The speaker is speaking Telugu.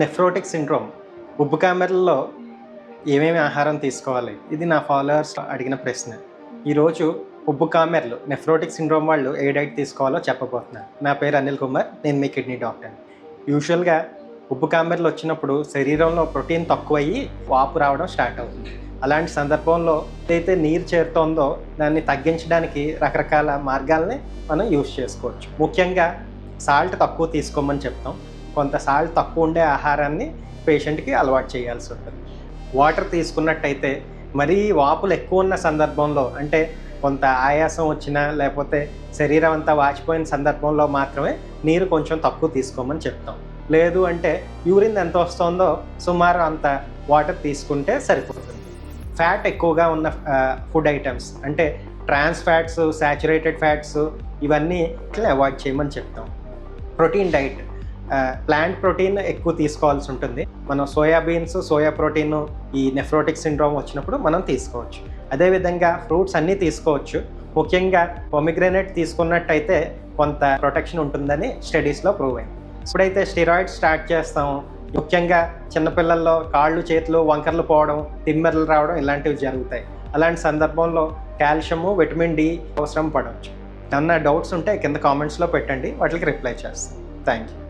Nephrotic syndrome. ఉబ్బు కామెరల్లో ఏమేమి ఆహారం తీసుకోవాలి? ఇది నా ఫాలోవర్స్ అడిగిన ప్రశ్న. ఈరోజు ఉబ్బు కామెర్లు నెఫ్రోటిక్ సిండ్రోమ్ వాళ్ళు ఏ డైట్ తీసుకోవాలో చెప్పబోతున్నాను నా పేరు అనిల్ కుమార్ నేను మీ కిడ్నీ డాక్టర్. యూజువల్గా ఉబ్బు కామెర్లు వచ్చినప్పుడు శరీరంలో ప్రోటీన్ తక్కువయ్యి వాపు రావడం స్టార్ట్ అవుతుంది. అలాంటి సందర్భంలో ఏదైతే నీరు చేరుతోందో దాన్ని తగ్గించడానికి రకరకాల మార్గాల్ని మనం యూజ్ చేసుకోవచ్చు. ముఖ్యంగా సాల్ట్ తక్కువ తీసుకోమని చెప్తాం. కొంత సాల్ట్ తక్కువ ఉండే ఆహారాన్ని పేషెంట్కి అలవాటు చేయాల్సి ఉంటుంది. వాటర్ తీసుకున్నట్టయితే మరీ వాపులు ఎక్కువ ఉన్న సందర్భంలో అంటే కొంత ఆయాసం వచ్చినా లేకపోతే శరీరం అంతా వాచిపోయిన సందర్భంలో మాత్రమే నీరు కొంచెం తక్కువ తీసుకోమని చెప్తాం. లేదు అంటే యూరిన్ ఎంత వస్తుందో సుమారు అంత వాటర్ తీసుకుంటే సరిపోతుంది. ఫ్యాట్ ఎక్కువగా ఉన్న ఫుడ్ ఐటమ్స్ అంటే ట్రాన్స్ ఫ్యాట్స్ శాచురేటెడ్ ఫ్యాట్స్ ఇవన్నీ అవాయిడ్ చేయమని చెప్తాం. ప్రోటీన్ డైట్ ప్లాంట్ ప్రోటీన్ ఎక్కువ తీసుకోవాల్సి ఉంటుంది. మనం సోయాబీన్స్ సోయా ప్రోటీన్ ఈ నెఫ్రోటిక్ సిండ్రోమ్ వచ్చినప్పుడు మనం తీసుకోవచ్చు. అదేవిధంగా ఫ్రూట్స్ అన్నీ తీసుకోవచ్చు. ముఖ్యంగా పొమిగ్రెనేట్ తీసుకున్నట్టయితే కొంత ప్రొటెక్షన్ ఉంటుందని స్టడీస్లో ప్రూవ్ అయింది. ఇప్పుడైతే స్టిరాయిడ్స్ స్టార్ట్ చేస్తాం. ముఖ్యంగా చిన్నపిల్లల్లో కాళ్ళు చేతులు వంకర్లు పోవడం తిమ్మెరలు రావడం ఇలాంటివి జరుగుతాయి. అలాంటి సందర్భంలో కాల్షియము విటమిన్ డి అవసరం పడవచ్చు. ఏమన్నా డౌట్స్ ఉంటే కింద కామెంట్స్లో పెట్టండి. వాటికి రిప్లై చేస్తాను థ్యాంక్ యూ